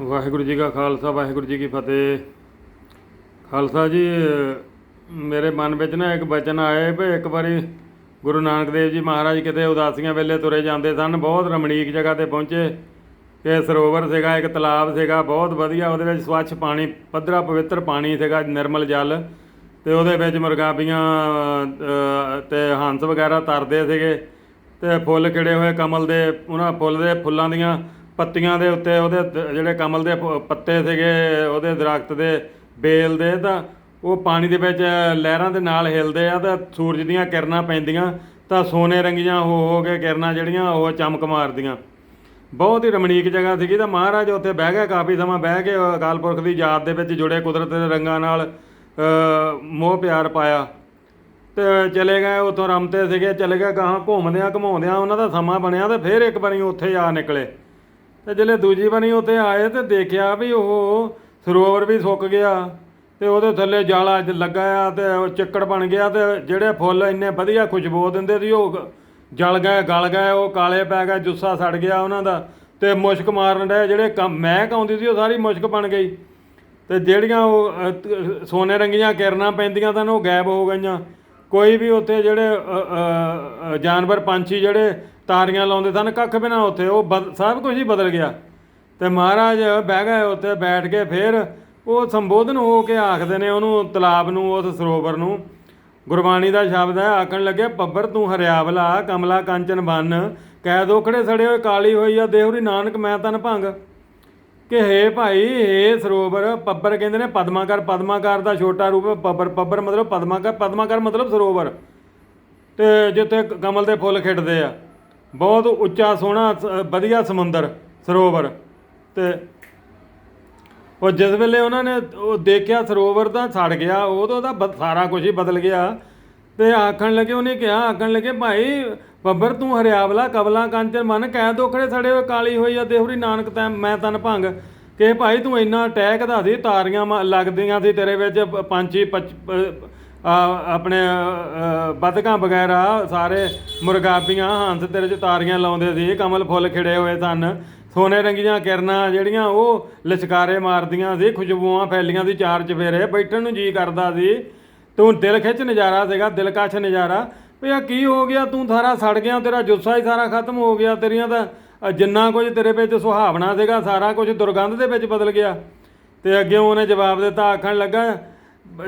ਵਾਹਿਗੁਰੂ ਜੀ ਕਾ ਖਾਲਸਾ ਵਾਹਿਗੁਰੂ ਜੀ ਕੀ ਫਤਿਹ। ਖਾਲਸਾ ਜੀ ਮੇਰੇ ਮਨ ਵਿੱਚ ਨਾ ਇੱਕ ਬਚਨ ਆਏ ਵੀ ਇੱਕ ਵਾਰੀ ਗੁਰੂ ਨਾਨਕ ਦੇਵ ਜੀ ਮਹਾਰਾਜ ਕਿਤੇ ਉਦਾਸੀਆਂ ਵੇਲੇ ਤੁਰੇ ਜਾਂਦੇ ਸਨ ਬਹੁਤ ਰਮਣੀਕ ਜਗ੍ਹਾ ਤੇ ਪਹੁੰਚੇ। ਇਹ ਸਰੋਵਰ ਸੀਗਾ ਇੱਕ ਤਲਾਬ ਸੀਗਾ ਬਹੁਤ ਵਧੀਆ ਉਹਦੇ ਵਿੱਚ ਸਵੱਛ ਪਾਣੀ ਪੱਧਰਾ ਪਵਿੱਤਰ ਪਾਣੀ ਸੀਗਾ ਨਿਰਮਲ ਜਲ। ਤੇ ਉਹਦੇ ਵਿੱਚ ਮੁਰਗਾਬੀਆਂ ਅਹ, ਤੇ ਹੰਸ ਵਗੈਰਾ ਤਰਦੇ ਸੀਗੇ। ਤੇ ਫੁੱਲ ਖਿੜੇ ਹੋਏ ਕਮਲ ਦੇ ਉਹਨਾਂ ਫੁੱਲ ਦੇ ਫੁੱਲਾਂ ਦੀਆਂ ਪੱਤੀਆਂ ਦੇ ਉੱਤੇ ਉਹਦੇ ਦ- ਜਿਹੜੇ ਕਮਲ ਦੇ ਪ- ਪੱਤੇ ਸੀਗੇ ਉਹਦੇ ਦਰਖਤ ਦੇ ਬੇਲ ਦੇ ਤਾਂ ਉਹ ਪਾਣੀ ਦੇ ਵਿੱਚ ਲਹਿਰਾਂ ਦੇ ਨਾਲ ਹਿਲਦੇ ਆ ਤਾਂ ਸੂਰਜ ਦੀਆਂ ਕਿਰਨਾਂ ਪੈਂਦੀਆਂ ਤਾਂ ਸੋਨੇ ਰੰਗੀਆਂ ਹੋ ਹੋ ਕੇ ਕਿਰਨਾਂ ਜਿਹੜੀਆਂ ਉਹ ਚਮਕ ਮਾਰਦੀਆਂ। ਬਹੁਤ ਹੀ ਰਮਣੀਕ ਜਗ੍ਹਾ ਸੀਗੀ ਤਾਂ ਮਹਾਰਾਜ ਉੱਥੇ ਬਹਿ ਗਏ ਕਾਫੀ ਸਮਾਂ ਬਹਿ ਕੇ ਉਹ ਅਕਾਲ ਪੁਰਖ ਦੀ ਯਾਦ ਦੇ ਵਿੱਚ ਜੁੜੇ ਕੁਦਰਤ ਦੇ ਰੰਗਾਂ ਨਾਲ ਅ, ਮੋਹ ਪਿਆਰ ਪਾਇਆ। ਤੇ ਚਲੇ ਗਏ ਉਥੋਂ ਰਮਤੇ ਸੀਗੇ ਚਲੇ ਗਏ ਗਾਹਾਂ ਘੁੰਮਦਿਆਂ ਘਮਾਉਂਦਿਆਂ ਉਹਨਾਂ ਦਾ ਸਮਾਂ ਬਣਿਆ ਤੇ ਫਿਰ ਇੱਕ ਵਾਰੀ ਉੱਥੇ ਆ ਨਿਕਲੇ। ਤੇ ਜਿਹੜੇ ਦੂਜੀ ਵਾਰੀ ਉੱਥੇ ਆਏ ਤੇ ਦੇਖਿਆ ਵੀ ਉਹ ਸਰੋਵਰ ਵੀ ਸੁੱਕ ਗਿਆ ਤੇ ਉਹਦੇ ਥੱਲੇ ਜਾਲਾ ਲੱਗਾ ਆ ਤੇ ਉਹ ਚਿੱਕੜ ਬਣ ਗਿਆ ਤੇ ਜਿਹੜੇ ਫੁੱਲ ਇੰਨੇ ਵਧੀਆ ਖੁਸ਼ਬੂ ਦਿੰਦੇ ਸੀ ਉਹ ਜਲ ਗਏ, ਗਲ ਗਏ, ਉਹ ਕਾਲੇ ਪੈ ਗਏ, ਜੁੱਸਾ ਸੜ ਗਿਆ ਉਹਨਾਂ ਦਾ ਤੇ ਮੁਸ਼ਕ ਮਾਰਨ ਡਏ ਜਿਹੜੇ ਕੰਮ- ਮਹਿਕ ਆਉਂਦੀ ਸੀ ਉਹ ਸਾਰੀ ਮੁਸ਼ਕ ਬਣ ਗਈ ਤੇ ਜਿਹੜੀਆਂ ਉਹ ਸੋਨੇ ਰੰਗੀਆਂ ਕਿਰਨਾਂ ਪੈਂਦੀਆਂ ਸਨ ਉਹ ਗਾਇਬ ਹੋ ਗਈਆਂ। ਕੋਈ ਵੀ ਉੱਥੇ ਜਿਹੜੇ ਜਾਨਵਰ ਪੰਛੀ ਜਿਹੜੇ ਤਾਰੀਆਂ ਲਾਉਂਦੇ ਸਨ, ਕੱਖ ਵੀ ਉੱਥੇ, ਉਹ ਬਦ- ਸਭ ਕੁਝ ਹੀ ਬਦਲ ਗਿਆ। ਤੇ ਮਹਾਰਾਜ ਬਹਿ ਗਏ ਉੱਥੇ, ਬੈਠ ਕੇ ਫਿਰ ਉਹ ਸੰਬੋਧਨ ਹੋ ਕੇ ਆਖਦੇ ਨੇ ਉਹਨੂੰ ਤਲਾਬ ਨੂੰ, ਉਸ ਸਰੋਵਰ ਨੂੰ। ਗੁਰਬਾਣੀ ਦਾ ਸ਼ਬਦ ਹੈ, ਆਖਣ ਲੱਗੇ, ਪੱਬਰ ਤੂੰ ਹਰਿਆਵਲਾ, ਕਮਲਾ ਕਾਂਚਨ ਬੰਨ, ਕਹਿ ਦੋਖੜੇ ਸੜੇ ਹੋਏ, ਕਾਲੀ ਹੋਈ ਆ ਦੇਵਰੀ ਨਾਨਕ, ਮੈਂ ਤਨ ਭੰਗ। ਕਿ ਹੇ ਭਾਈ, ਹੇ ਸਰੋਵਰ, ਪੱਬਰ ਕਹਿੰਦੇ ਨੇ, ਪਦਮਾਕਰ, ਪਦਮਾਕਾਰ ਦਾ ਛੋਟਾ ਰੂਪ, ਪੱਬਰ ਪੱਬਰ ਮਤਲਬ ਪਦਮਾਕਰ ਪਦਮਾਕਰ ਮਤਲਬ ਸਰੋਵਰ। ਤੇ ਜਿੱਥੇ ਕਮਲ ਦੇ ਫੁੱਲ ਖਿੜਦੇ ਆ। ਬਹੁਤ ਉੱਚਾ, ਸੋਹਣਾ, ਸ- ਵਧੀਆ ਸਮੁੰਦਰ, ਸਰੋਵਰ ਤੇ ਉਹ ਜਿਸ ਵੇਲੇ ਉਹਨਾਂ ਨੇ ਉਹ ਦੇਖਿਆ ਸਰੋਵਰ ਤਾਂ ਸੜ ਗਿਆ ਉਦੋਂ ਉਹਦਾ ਬ- ਸਾਰਾ ਕੁਝ ਹੀ ਬਦਲ ਗਿਆ ਤੇ ਆਖਣ ਲੱਗੇ, ਉਹਨੇ ਕਿਹਾ, ਆਖਣ ਲੱਗੇ, ਭਾਈ, ਬੱਬਰ ਤੂੰ ਹਰਿਆਵਲਾ ਕਬਲਾ ਕੰਚਨ ਮਨ, ਕਹਿ ਦੋਖੜੇ ਸੜੇ ਹੋਏ, ਕਾਲੀ ਹੋਈ ਆ ਦੇਹੁਰੀ ਨਾਨਕ ਤੈ ਮੈਂ ਤਨ ਭੰਗ ਕਿ ਭਾਈ ਤੂੰ ਇੰਨਾ ਟਹਿਕਦਾ ਸੀ, ਤਾਰੀਆਂ ਮ- ਲੱਗਦੀਆਂ ਸੀ ਤੇਰੇ ਵਿੱਚ, ਪ- ਪੰਛੀ, ਪਚ- ਆਪਣੇ ਅ, ਬਤਕਾਂ ਵਗੈਰਾ ਸਾਰੇ ਮੁਰਗਾਬੀਆਂ ਹੰਸ ਤੇਰੇ 'ਚ ਤਾਰੀਆਂ ਲਾਉਂਦੇ ਸੀ ਕਮਲ ਫੁੱਲ ਖਿੜੇ ਹੋਏ ਸਨ। ਸੋਨੇ ਰੰਗੀਆਂ ਕਿਰਨਾਂ ਜਿਹੜੀਆਂ ਉਹ ਲਚਕਾਰੇ ਮਾਰਦੀਆਂ ਸੀ ਖੁਸ਼ਬੂਆਂ ਫੈਲੀਆਂ ਸੀ ਚਾਰ ਚਫੇਰੇ। ਬੈਠਣ ਨੂੰ ਜੀ ਕਰਦਾ ਸੀ। ਤੂੰ ਦਿਲ ਖਿੱਚ ਨਜ਼ਾਰਾ ਸੀਗਾ ਦਿਲ ਦਿਲਕਸ਼ ਨਜ਼ਾਰਾ। ਵੀ ਆ ਕੀ ਹੋ ਗਿਆ? ਤੂੰ ਸਾਰਾ ਸੜ ਗਿਆ ਤੇਰਾ ਜੁੱਸਾ ਹੀ ਸਾਰਾ ਖਤਮ ਹੋ ਗਿਆ ਤੇਰੀਆਂ ਤਾਂ ਜਿੰਨਾ ਕੁਝ ਤੇਰੇ ਵਿੱਚ ਸੁਹਾਵਣਾ ਸੀਗਾ ਸਾਰਾ ਕੁਝ ਦੁਰਗੰਧ ਦੇ ਵਿੱਚ ਬਦਲ ਗਿਆ। ਤੇ ਅੱਗੇ ਉਹਨੇ ਜਵਾਬ ਦਿੱਤਾ ਆਖਣ ਲੱਗਾ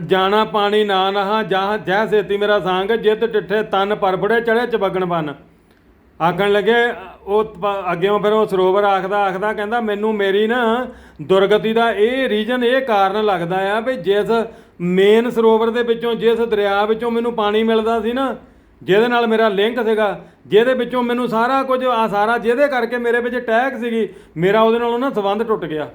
ਜਾਣਾ ਪਾਣੀ ਨਾ ਨਹਾ, ਜਾਂ ਜੈ ਸੇਤੀ ਮੇਰਾ ਸੰਗ, ਜਿੱਤ ਟਿੱਠੇ ਤਨ ਪਰਬੜੇ ਚੜੇ ਚਬਗਣ ਬਨ। ਆਖਣ ਲੱਗੇ, ਉਹ ਪ- ਅੱਗਿਓਂ ਫਿਰ ਉਹ ਸਰੋਵਰ ਆਖਦਾ ਆਖਦਾ, ਕਹਿੰਦਾ, ਮੈਨੂੰ ਮੇਰੀ ਨਾ ਦੁਰਗਤੀ ਦਾ ਇਹ ਰੀਜਨ ਇਹ ਕਾਰਨ ਲੱਗਦਾ ਆ ਵੀ ਜਿਸ ਮੇਨ ਸਰੋਵਰ ਦੇ ਵਿੱਚੋਂ, ਜਿਸ ਦਰਿਆ ਵਿੱਚੋਂ ਮੈਨੂੰ ਪਾਣੀ ਮਿਲਦਾ ਸੀ ਨਾ, ਜਿਹਦੇ ਨਾਲ ਮੇਰਾ ਲਿੰਕ ਸੀਗਾ, ਜਿਹਦੇ ਵਿੱਚੋਂ ਮੈਨੂੰ ਸਾਰਾ ਕੁਝ ਆ ਸਾਰਾ ਜਿਹਦੇ ਕਰਕੇ ਮੇਰੇ ਵਿੱਚ ਟੈਗ ਸੀਗੀ, ਮੇਰਾ ਉਹਦੇ ਨਾਲੋਂ ਨਾ ਸੰਬੰਧ ਟੁੱਟ ਗਿਆ।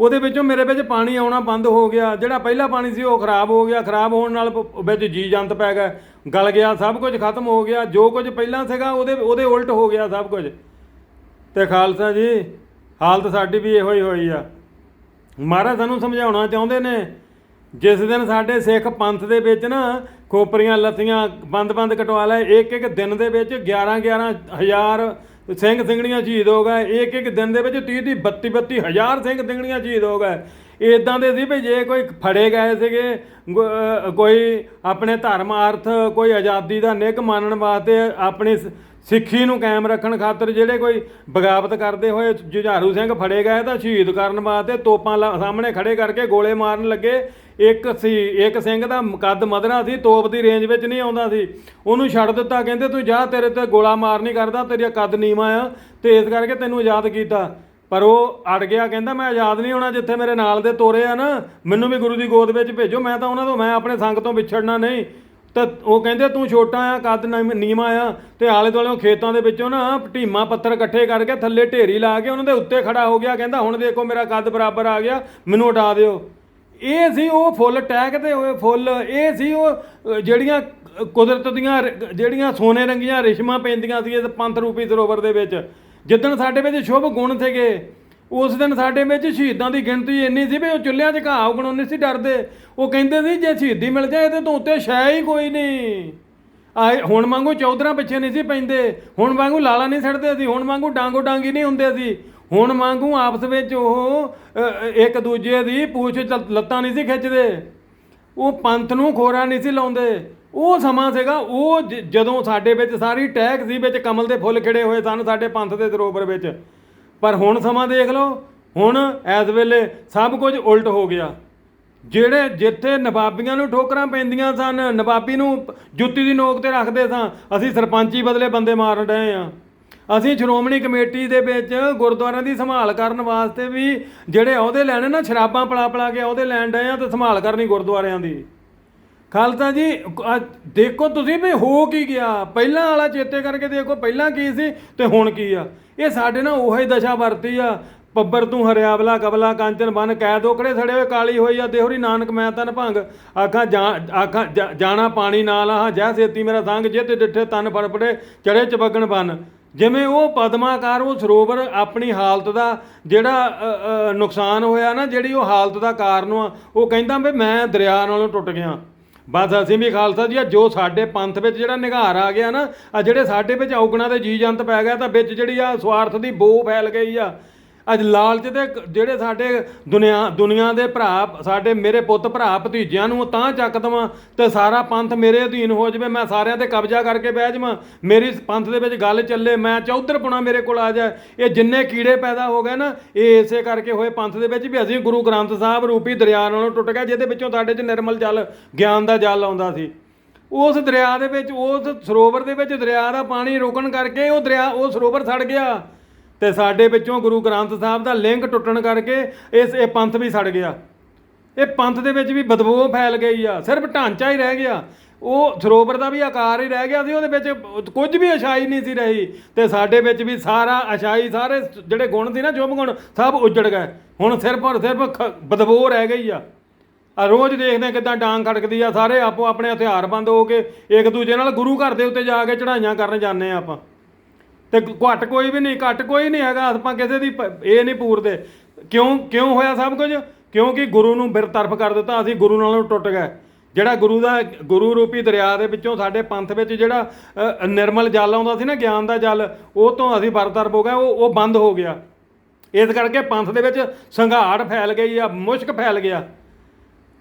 ਉਹਦੇ ਵਿੱਚੋਂ ਮੇਰੇ ਵਿੱਚ ਪਾਣੀ ਆਉਣਾ ਬੰਦ ਹੋ ਗਿਆ। ਜਿਹੜਾ ਪਹਿਲਾ ਪਾਣੀ ਸੀ ਉਹ ਖਰਾਬ ਹੋ ਗਿਆ। ਖਰਾਬ ਹੋਣ ਨਾਲ ਪ- ਵਿੱਚ ਜੀ ਜੰਤ ਪੈ ਗਿਆ। ਗਲ ਗਿਆ, ਸਭ ਕੁਝ ਖਤਮ ਹੋ ਗਿਆ। ਜੋ ਕੁਝ ਪਹਿਲਾਂ ਸੀਗਾ, ਉਹਦੇ ਉਹਦੇ ਉਲਟ ਹੋ ਗਿਆ ਸਭ ਕੁਝ। ਤੇ ਖਾਲਸਾ ਜੀ, ਹਾਲਤ ਸਾਡੀ ਵੀ ਇਹੋ ਹੀ ਹੋਈ ਆ। ਮਹਾਰਾਜ ਸਾਨੂੰ ਸਮਝਾਉਣਾ ਚਾਹੁੰਦੇ ਨੇ, ਜਿਸ ਦਿਨ ਸਾਡੇ ਸਿੱਖ ਪੰਥ ਦੇ ਵਿੱਚ ਨਾ ਖੋਪਰੀਆਂ ਲੱਥੀਆਂ ਬੰਦ-ਬੰਦ ਕਟਵਾ ਲੈ ਇੱਕ ਇੱਕ ਦਿਨ ਦੇ ਵਿੱਚ 11 11 ਹਜ਼ਾਰ ਸਿੰਘ ਸਿੰਘਣੀਆਂ ਸ਼ਹੀਦ ਹੋ ਗਏ। ਇੱਕ ਇੱਕ ਦਿਨ ਦੇ ਵਿੱਚ 30 30 32 32 ਹਜ਼ਾਰ ਸਿੰਘ ਸਿੰਘਣੀਆਂ ਸ਼ਹੀਦ ਹੋ ਗਏ। ਇਦਾਂ ਦੇ ਸੀ ਵੀ ਜੇ ਕੋਈ ਫੜੇ ਗਏ ਸੀਗੇ, ਗੁ- ਕੋਈ ਆਪਣੇ ਧਰਮ ਅਰਥ, ਕੋਈ ਆਜ਼ਾਦੀ ਦਾ ਨਿੱਘ ਮੰਨਣ ਵਾਸਤੇ ਆਪਣੀ ਸ- ਸਿੱਖੀ ਨੂੰ ਕਾਇਮ ਰੱਖਣ ਖਾਤਰ ਜਿਹੜੇ ਕੋਈ ਬਗਾਵਤ ਕਰਦੇ ਹੋਏ ਜੁਝਾਰੂ ਸਿੰਘ ਫੜੇ ਗਏ ਤਾਂ ਸ਼ਹੀਦ ਕਰਨ ਵਾਸਤੇ ਤੋਪਾਂ ਲਾ- ਸਾਹਮਣੇ ਖੜੇ ਕਰਕੇ ਗੋਲੇ ਮਾਰਨ ਲੱਗੇ। ਇੱਕ ਸੀ, ਇੱਕ ਸਿੰਘ ਦਾ ਕੱਦ ਮਧਰਾ ਸੀ, ਤੋਪ ਦੀ ਰੇਂਜ ਵਿੱਚ ਨਹੀਂ ਆਉਂਦਾ ਸੀ। ਉਹਨੂੰ ਛੱਡ ਦਿੱਤਾ, ਕਹਿੰਦੇ, ਤੂੰ ਜਾ, ਤੇਰੇ ਤੇ ਗੋਲਾ ਮਾਰ ਨਹੀਂ ਕਰਦਾ ਤੇਰਾ ਕੱਦ ਨੀਵਾਂ ਆ। ਤੇ ਇਸ ਕਰਕੇ ਤੈਨੂੰ ਆਜ਼ਾਦ ਕੀਤਾ। ਪਰ ਉਹ ਅੜ ਗਿਆ, ਕਹਿੰਦਾ, ਮੈਂ ਆਜ਼ਾਦ ਨਹੀਂ ਹੋਣਾ ਜਿੱਥੇ ਮੇਰੇ ਨਾਲ ਦੇ ਤੋਰੇ ਆ ਨਾ। ਮੈਨੂੰ ਵੀ ਗੁਰੂ ਦੀ ਗੋਦ ਵਿੱਚ ਭੇਜੋ, ਮੈਂ ਤਾਂ ਉਹਨਾਂ ਤੋਂ, ਮੈਂ ਆਪਣੇ ਸੰਗ ਤੋਂ ਵਿਛੜਨਾ ਨਹੀਂ। ਤਾਂ ਉਹ ਕਹਿੰਦੇ, ਤੂੰ ਛੋਟਾ ਆ, ਕੱਦ ਨੀ- ਆ ਤੇ ਆਲੇ ਦੁਆਲੇ ਖੇਤਾਂ ਦੇ ਵਿੱਚੋਂ ਨਾ ਢੀਮਾ ਪੱਥਰ ਇਕੱਠੇ ਕਰਕੇ ਥੱਲੇ ਢੇਰੀ ਲਾ ਕੇ ਉਹਨਾਂ ਦੇ ਉੱਤੇ ਖੜਾ ਹੋ ਗਿਆ। ਕਹਿੰਦਾ, ਹੁਣ ਦੇਖੋ, ਮੇਰਾ ਕੱਦ ਬਰਾਬਰ ਆ ਗਿਆ, ਮੈਨੂੰ ਉਡਾ ਦਿਓ। ਇਹ ਸੀ ਉਹ ਫੁੱਲ ਟਹਿਕਦੇ ਹੋਏ ਫੁੱਲ, ਇਹ ਸੀ ਉਹ ਜਿਹੜੀਆਂ ਕੁਦਰਤ ਦੀਆਂ ਜਿਹੜੀਆਂ ਸੋਨੇ ਰੰਗੀਆਂ ਰਿਸ਼ਮਾਂ ਪੈਂਦੀਆਂ ਸੀ ਇਸ ਪੰਥ ਰੂਪੀ ਸਰੋਵਰ ਦੇ ਵਿੱਚ, ਜਿੱਦਣ ਸਾਡੇ ਵਿੱਚ ਸ਼ੁਭ ਗੁਣ ਸੀਗੇ, ਉਸ ਦਿਨ ਸਾਡੇ ਵਿੱਚ ਸ਼ਹੀਦਾਂ ਦੀ ਗਿਣਤੀ ਇੰਨੀ ਸੀ ਵੀ ਉਹ ਚੁੱਲ੍ਹਿਆਂ 'ਚ ਘਾਹ ਉਗਣੋਂ ਨਹੀਂ ਸੀ ਡਰਦੇ। ਉਹ ਕਹਿੰਦੇ ਸੀ, ਜੇ ਸ਼ਹੀਦੀ ਮਿਲ ਜਾਏ ਇਹਦੇ ਤੋਂ ਉੱਤੇ ਸ਼ੈ ਹੀ ਕੋਈ ਨਹੀਂ। ਆਏ, ਹੁਣ ਵਾਂਗੂ ਚੌਧਰਾਂ ਪਿੱਛੇ ਨਹੀਂ ਸੀ ਪੈਂਦੇ, ਹੁਣ ਵਾਂਗੂ ਲਾਲਾ ਨਹੀਂ ਛੱਡਦੇ ਸੀ, ਹੁਣ ਵਾਂਗੂ ਡਾਂਗੋ ਡਾਂਗੀ ਨਹੀਂ ਹੁੰਦੇ ਸੀ। ਹੁਣ ਵਾਂਗੂ ਆਪਸ ਵਿੱਚ ਉਹ ਇੱਕ ਦੂਜੇ ਦੀ ਪੂਛ ਲੱਤਾਂ ਨਹੀਂ ਸੀ ਖਿੱਚਦੇ। ਉਹ ਪੰਥ ਨੂੰ ਖੋਰਾ ਨਹੀਂ ਸੀ ਲਾਉਂਦੇ। ਉਹ ਸਮਾਂ ਸੀਗਾ, ਉਹ ਜਦੋਂ ਸਾਡੇ ਵਿੱਚ ਸਾਰੀ ਟਹਿਕ ਸੀ, ਵਿੱਚ ਕਮਲ ਦੇ ਫੁੱਲ ਖਿੜੇ ਹੋਏ ਸਨ ਸਾਡੇ ਪੰਥ ਦੇ ਸਰੋਵਰ ਵਿੱਚ। ਪਰ ਹੁਣ ਸਮਾਂ ਦੇਖ ਲਓ, ਹੁਣ ਇਸ ਵੇਲੇ ਸਭ ਕੁਝ ਉਲਟ ਹੋ ਗਿਆ। ਜਿਹੜੇ ਜਿੱਥੇ ਨਵਾਬੀਆਂ ਨੂੰ ਠੋਕਰਾਂ ਪੈਂਦੀਆਂ ਸਨ, ਨਵਾਬੀ ਨੂੰ ਜੁੱਤੀ ਦੀ ਨੋਕ ਤੇ ਰੱਖਦੇ ਸਾਂ, ਅਸੀਂ ਸਰਪੰਚੀ ਬਦਲੇ ਬੰਦੇ ਮਾਰ ਰਹੇ ਆ। ਅਸੀਂ ਸ਼੍ਰੋਮਣੀ ਕਮੇਟੀ ਦੇ ਵਿੱਚ ਗੁਰਦੁਆਰਿਆਂ ਦੀ ਸੰਭਾਲ ਕਰਨ ਵਾਸਤੇ ਵੀ ਜਿਹੜੇ ਅਹੁਦੇ ਲੈਣੇ ਨਾ, ਸ਼ਰਾਬਾਂ ਪਲਾ ਪਲਾ ਕੇ ਅਹੁਦੇ ਲੈਣ ਡਏ ਆ ਤੇ ਸੰਭਾਲ ਕਰਨੀ ਗੁਰਦੁਆਰਿਆਂ ਦੀ। ਖਾਲਸਾ ਜੀ ਦੇਖੋ ਤੁਸੀਂ ਵੀ ਹੋ ਕੀ ਗਿਆ? ਪਹਿਲਾਂ ਵਾਲਾ ਚੇਤੇ ਕਰਕੇ ਦੇਖੋ ਪਹਿਲਾਂ ਕੀ ਸੀ ਤੇ ਹੁਣ ਕੀ ਆ? ਇਹ ਸਾਡੇ ਨਾਲ ਉਹੀ ਦਸ਼ਾ ਵਰਤੀ ਆ। ਪੱਬਰ ਤੂੰ ਹਰਿਆਵਲਾ ਕਬਲਾ ਕਾਂਚਨ ਬਨ ਕੈ ਦੋਕੜੇ ਸੜੇ ਹੋਏ, ਕਾਲੀ ਹੋਈ ਆ, ਦੇਹਰੀ ਨਾਨਕ ਮੈਂ ਤਨ ਭੰਗ। ਆਖਾਂ ਜਾ- ਆਖਾਂ ਜਾ- ਜਾਣਾ ਪਾਣੀ ਨਾਲ, ਆਹ ਜੈ ਸੇਤੀ ਮੇਰਾ ਸੰਗ ਜੇ ਤੇ ਡਿੱਠੇ ਤਨ ਫੜਫੜੇ ਚੜੇ ਚਬਗਣ ਬਨ। ਜਿਵੇਂ ਉਹ ਪਦਮਾਕਾਰ, ਉਹ ਸਰੋਵਰ ਆਪਣੀ ਹਾਲਤ ਦਾ ਜਿਹੜਾ ਨੁਕਸਾਨ ਹੋਇਆ ਨਾ, ਜਿਹੜੀ ਉਹ ਹਾਲਤ ਦਾ ਕਾਰਨ ਆ, ਉਹ ਕਹਿੰਦਾ ਵੀ ਮੈਂ ਦਰਿਆ ਨਾਲੋਂ ਟੁੱਟ ਗਿਆ। ਬਸ ਅਸੀਂ ਵੀ ਖਾਲਸਾ ਜੀ, ਆ ਜੋ ਸਾਡੇ ਪੰਥ ਵਿੱਚ ਜਿਹੜਾ ਨਿਘਾਰ ਆ ਗਿਆ ਨਾ, ਆ ਜਿਹੜੇ ਸਾਡੇ ਵਿੱਚ ਔਗਣਾ ਦੇ ਜੀ ਜੰਤ ਪੈ ਗਿਆ ਤਾਂ ਵਿੱਚ ਜਿਹੜੀ ਆ ਸਵਾਰਥ ਦੀ ਬੋ ਫੈਲ ਗਈ ਆ। ਅੱਜ ਲਾਲਚ ਦੇ ਜਿਹੜੇ ਸਾਡੇ ਦੁਨੀਆ ਦੁਨੀਆ ਦੇ ਭਰਾ, ਸਾਡੇ ਮੇਰੇ ਪੁੱਤ ਭਰਾ ਭਤੀਜਿਆਂ ਨੂੰ ਤਾਂ ਚੱਕ ਦਵਾਂ ਤੇ ਸਾਰਾ ਪੰਥ ਮੇਰੇ ਅਧੀਨ ਹੋ ਜਾਵੇ, ਮੈਂ ਸਾਰਿਆਂ ਤੇ ਕਬਜ਼ਾ ਕਰਕੇ ਬਹਿ ਜਾਵਾਂ। ਮੇਰੀ ਪੰਥ ਦੇ ਵਿੱਚ ਗੱਲ ਚੱਲੇ, ਮੈਂ ਚੌਧਰਪੁਣਾ ਮੇਰੇ ਕੋਲ ਆ ਜਾਏ। ਇਹ ਜਿੰਨੇ ਕੀੜੇ ਪੈਦਾ ਹੋ ਗਏ ਨਾ, ਇਹ ਇਸੇ ਕਰਕੇ ਹੋਏ ਪੰਥ ਦੇ ਵਿੱਚ ਵੀ ਅਸੀਂ ਗੁਰੂ ਗ੍ਰੰਥ ਸਾਹਿਬ ਰੂਪੀ ਦਰਿਆ ਨਾਲੋਂ ਟੁੱਟ ਗਏ, ਜਿਹਦੇ ਵਿੱਚੋਂ ਸਾਡੇ 'ਚ ਨਿਰਮਲ ਜਲ, ਗਿਆਨ ਦਾ ਜਲ ਆਉਂਦਾ ਸੀ। ਉਸ ਦਰਿਆ ਦੇ ਵਿੱਚ, ਉਸ ਸਰੋਵਰ ਦੇ ਵਿੱਚ ਦਰਿਆ ਦਾ ਪਾਣੀ ਰੁਕਣ ਕਰਕੇ ਉਹ ਦਰਿਆ ਉਹ ਸਰੋਵਰ ਸੜ ਗਿਆ। ਤੇ ਸਾਡੇ ਵਿੱਚੋਂ ਗੁਰੂ ਗ੍ਰੰਥ ਸਾਹਿਬ ਦਾ ਲਿੰਕ ਟੁੱਟਣ ਕਰਕੇ ਇਸ, ਇਹ ਪੰਥ ਵੀ ਸੜ ਗਿਆ। ਇਹ ਪੰਥ ਦੇ ਵਿੱਚ ਵੀ ਬਦਬੂ ਫੈਲ ਗਈ ਆ, ਸਿਰਫ ਢਾਂਚਾ ਹੀ ਰਹਿ ਗਿਆ। ਉਹ ਸਰੋਵਰ ਦਾ ਵੀ ਆਕਾਰ ਹੀ ਰਹਿ ਗਿਆ ਸੀ, ਉਹਦੇ ਵਿੱਚ ਕੁਝ ਵੀ ਅਸ਼ਾਈ ਨਹੀਂ ਸੀ ਰਹੀ। ਤੇ ਸਾਡੇ ਵਿੱਚ ਵੀ ਸਾਰਾ ਅਛਾਈ ਸਾਰੇ ਜਿਹੜੇ ਗੁਣ ਸੀ ਨਾ, ਸ਼ੁਭ ਗੁਣ, ਸਭ ਉਜੜ ਗਏ। ਹੁਣ ਸਿਰਫ ਔਰ ਸਿਰਫ ਖ- ਬਦਬੂ ਰਹਿ ਗਈ ਆ। ਆ ਰੋਜ਼ ਦੇਖਦੇ ਕਿਦਾਂ ਡਾਂਗ ਖੜਕਦੀ ਆ, ਸਾਰੇ ਆਪੋ ਆਪਣੇ ਹਥਿਆਰ ਬੰਦ ਹੋ ਕੇ ਇੱਕ ਦੂਜੇ ਨਾਲ ਗੁਰੂ ਘਰ ਦੇ ਉੱਤੇ ਜਾ ਕੇ ਚੜਾਈਆਂ ਕਰਨ ਜਾਂਦੇ ਆ ਆਪਾਂ। ਤੇ ਘੱਟ ਕੋਈ ਵੀ ਨਹੀਂ ਘੱਟ ਕੋਈ ਨਹੀਂ ਹੈਗਾ ਆਪਾਂ ਕਿਸੇ ਦੀ ਪ- ਇਹ ਨਹੀਂ ਪੂਰਦੇ। ਕਿਉਂ ਕਿਉਂ ਹੋਇਆ ਸਭ ਕੁਝ? ਕਿਉਂਕਿ ਗੁਰੂ ਨੂੰ ਬਿਰਤਰਫ ਕਰ ਦਿੱਤਾ ਅਸੀਂ ਗੁਰੂ ਨਾਲੋਂ ਟੁੱਟ ਗਏ। ਜਿਹੜਾ ਗੁਰੂ ਦਾ ਗੁਰੂ ਰੂਪੀ ਦਰਿਆ ਦੇ ਵਿੱਚੋਂ ਸਾਡੇ ਪੰਥ ਵਿੱਚ ਜਿਹੜਾ ਅ, ਨਿਰਮਲ ਜਲ ਆਉਂਦਾ ਸੀ ਨਾ ਗਿਆਨ ਦਾ ਜਲ ਉਹ ਤੋਂ ਅਸੀਂ ਬਰਤਰਫ ਹੋ ਗਏ ਉਹ ਉਹ ਬੰਦ ਹੋ ਗਿਆ। ਇਸ ਕਰਕੇ ਪੰਥ ਦੇ ਵਿੱਚ ਸੰਘਾੜ ਫੈਲ ਗਈ ਆ ਮੁਸ਼ਕ ਫੈਲ ਗਿਆ।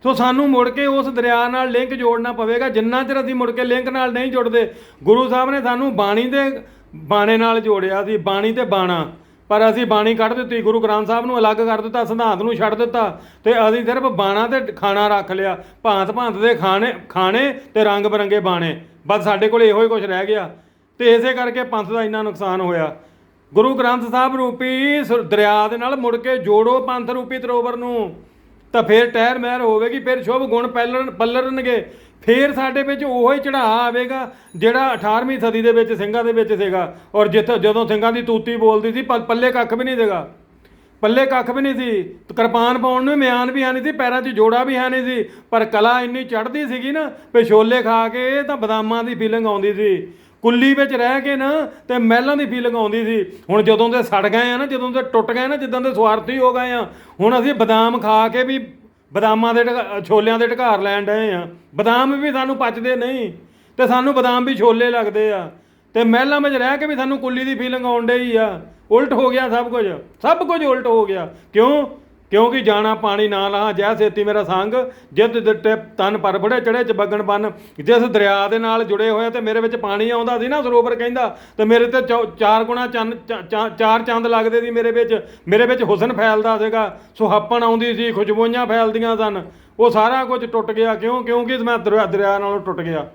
ਸੋ ਸਾਨੂੰ ਮੁੜ ਕੇ ਉਸ ਦਰਿਆ ਨਾਲ ਲਿੰਕ ਜੋੜਨਾ ਪਵੇਗਾ ਜਿੰਨਾ ਚਿਰ ਅਸੀਂ ਮੁੜ ਕੇ ਲਿੰਕ ਨਾਲ ਨਹੀਂ ਜੁੜਦੇ ਗੁਰੂ ਸਾਹਿਬ ਨੇ ਸਾਨੂੰ ਬਾਣੀ ਦੇ ਬਾਣੇ ਨਾਲ ਜੋੜਿਆ ਸੀ, ਬਾਣੀ ਤੇ ਬਾਣਾ। ਪਰ ਅਸੀਂ ਬਾਣੀ ਕੱਢ ਦਿੱਤੀ, ਗੁਰੂ ਗ੍ਰੰਥ ਸਾਹਿਬ ਨੂੰ ਅਲੱਗ ਕਰ ਦਿੱਤਾ, ਸਿਧਾਂਤ ਨੂੰ ਛੱਡ ਦਿੱਤਾ ਤੇ ਅਸੀਂ ਸਿਰਫ ਬਾਣਾ ਤੇ ਖਾਣਾ ਰੱਖ ਲਿਆ, ਭਾਂਤ ਭਾਂਤ ਦੇ ਖਾਣੇ ਖਾਣੇ ਤੇ ਰੰਗ ਬਰੰਗੇ ਬਾਣੇ। ਬਸ ਸਾਡੇ ਕੋਲ ਇਹੋ ਹੀ ਕੁਝ ਰਹਿ ਗਿਆ ਤੇ ਇਸੇ ਕਰਕੇ ਪੰਥ ਦਾ ਇੰਨਾ ਨੁਕਸਾਨ ਹੋਇਆ। ਗੁਰੂ ਗ੍ਰੰਥ ਸਾਹਿਬ ਰੂਪੀ ਸ- ਦਰਿਆ ਦੇ ਨਾਲ ਮੁੜ ਕੇ ਜੋੜੋ ਪੰਥ ਰੂਪੀ ਤਰੋਵਰ ਨੂੰ। ਤਾਂ ਫਿਰ ਟਹਿਰ ਮਹਿਰ ਹੋਵੇਗੀ, ਫਿਰ ਸ਼ੁਭ ਗੁਣ ਪੱਲਣ ਪੱਲਰਨਗੇ। ਫਿਰ ਸਾਡੇ ਵਿੱਚ ਉਹੋ ਹੀ ਚੜਾਅ ਆਵੇਗਾ ਜਿਹੜਾ 18ਵੀਂ ਸਦੀ ਦੇ ਵਿੱਚ ਸਿੰਘਾਂ ਦੇ ਵਿੱਚ ਸੀਗਾ। ਔਰ ਜਿੱਥੇ, ਜਦੋਂ ਸਿੰਘਾਂ ਦੀ ਤੂਤੀ ਬੋਲਦੀ ਸੀ ਪੱਲੇ ਕੱਖ ਵੀ ਨਹੀਂ ਸੀਗਾ। ਪੱਲੇ ਕੱਖ ਵੀ ਨਹੀਂ ਸੀ। ਕਿਰਪਾਨ ਪਾਉਣ ਨੂੰ ਮਿਆਨ ਵੀ ਹੈ ਨਹੀਂ ਸੀ, ਪੈਰਾਂ 'ਚ ਜੋੜਾ ਵੀ ਹੈ ਨਹੀਂ ਸੀ। ਪਰ ਕਲਾ ਇੰਨੀ ਚੜ੍ਹਦੀ ਸੀਗੀ ਨਾ ਵੀ ਛੋਲੇ ਖਾ ਕੇ ਤਾਂ ਬਦਾਮਾਂ ਦੀ ਫੀਲਿੰਗ ਆਉਂਦੀ ਸੀ। ਕੁੱਲੀ ਵਿੱਚ ਰਹਿ ਕੇ ਨਾ ਤੇ ਮਹਿਲਾਂ ਦੀ ਫੀਲਿੰਗ ਆਉਂਦੀ ਸੀ। ਹੁਣ ਜਦੋਂ ਦੇ ਸੜ ਗਏ ਆ ਨਾ, ਜਦੋਂ ਦੇ ਟੁੱਟ ਗਏ ਨਾ, ਜਿੱਦਾਂ ਦੇ ਸਵਾਰਥੀ ਹੋ ਗਏ ਆ, ਹੁਣ ਅਸੀਂ ਬਦਾਮ ਖਾ ਕੇ ਵੀ ਬਦਾਮਾਂ ਦੇ ਢਕਾ ਛੋਲਿਆਂ ਦੇ ਢਕਾਰ ਲੈਣ ਡਏ ਆ। ਬਦਾਮ ਵੀ ਸਾਨੂੰ ਪਚਦੇ ਨਹੀਂ ਤੇ ਸਾਨੂੰ ਬਦਾਮ ਵੀ ਛੋਲੇ ਲੱਗਦੇ ਆ। ਤੇ ਮਹਿਲਾਂ ਵਿੱਚ ਰਹਿ ਕੇ ਵੀ ਸਾਨੂੰ ਕੁੱਲੀ ਦੀ ਫੀਲਿੰਗ ਆਉਣ ਡਈ ਆ। ਉਲਟ ਹੋ ਗਿਆ ਸਭ ਕੁਝ। ਸਭ ਕੁਝ ਉਲਟ ਹੋ ਗਿਆ। ਕਿਉਂ? ਕਿਉਂਕਿ ਜਾਣਾ ਪਾਣੀ ਨਾ ਲਾ, ਜੈ ਸੇਤੀ ਮੇਰਾ ਸੰਗ ਜਿੱਦ ਦਿੱਤੇ ਤਨ ਪਰ ਫੜੇ ਚੜੇ ਚ ਬਗਣ ਬਨ। ਜਿਸ ਦਰਿਆ ਦੇ ਨਾਲ ਜੁੜੇ ਹੋਏ ਤੇ ਮੇਰੇ ਵਿੱਚ ਪਾਣੀ ਆਉਂਦਾ ਸੀ ਨਾ, ਸਰੋਵਰ ਕਹਿੰਦਾ, ਤੇ ਮੇਰੇ ਤੇ ਚੌ- ਚਾਰ ਗੁਣਾ ਚੰਨ, ਚਾ- ਚਾਰ ਚੰਦ ਲੱਗਦੇ ਸੀ ਮੇਰੇ ਵਿੱਚ। ਮੇਰੇ ਵਿੱਚ ਹੁਸਨ ਫੈਲਦਾ ਸੀਗਾ, ਸੁਹਾਪਣ ਆਉਂਦੀ ਸੀ ਖੁਸ਼ਬੂਆਂ ਫੈਲਦੀਆਂ ਸਨ। ਉਹ ਸਾਰਾ ਕੁਝ ਟੁੱਟ ਗਿਆ। ਕਿਉਂ? ਕਿਉਂਕਿ ਮੈਂ ਦਰਿਆ ਦਰਿਆ ਨਾਲੋਂ ਟੁੱਟ ਗਿਆ।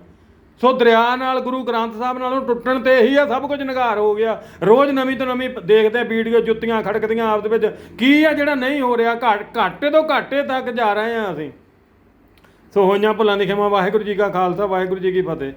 ਸੋ ਦਰਿਆ ਨਾਲ, ਗੁਰੂ ਗ੍ਰੰਥ ਸਾਹਿਬ ਨਾਲੋਂ ਟੁੱਟਣ ਤੇ ਇਹੀ ਆ, ਸਭ ਕੁਝ ਨਿਗਾਰ ਹੋ ਗਿਆ। ਰੋਜ਼ ਨਵੀਂ ਤੋਂ ਨਵੀਂ ਦੇਖਦੇ ਵੀਡੀਓ, ਜੁੱਤੀਆਂ ਖੜਕਦੀਆਂ ਆਪਸ ਵਿੱਚ। ਕੀ ਆ ਜਿਹੜਾ ਨਹੀਂ ਹੋ ਰਿਹਾ? ਘੱਟ, ਘਾਟੇ ਤੋਂ ਘਾਟੇ ਤੱਕ ਜਾ ਰਹੇ ਆ ਅਸੀਂ। ਸੋ ਹੋਈਆਂ ਭੁੱਲਾਂ ਦੀ ਖਿਮਾ। ਵਾਹਿਗੁਰੂ ਜੀ ਕਾ ਖਾਲਸਾ, ਵਾਹਿਗੁਰੂ ਜੀ ਕੀ ਫਤਿਹ।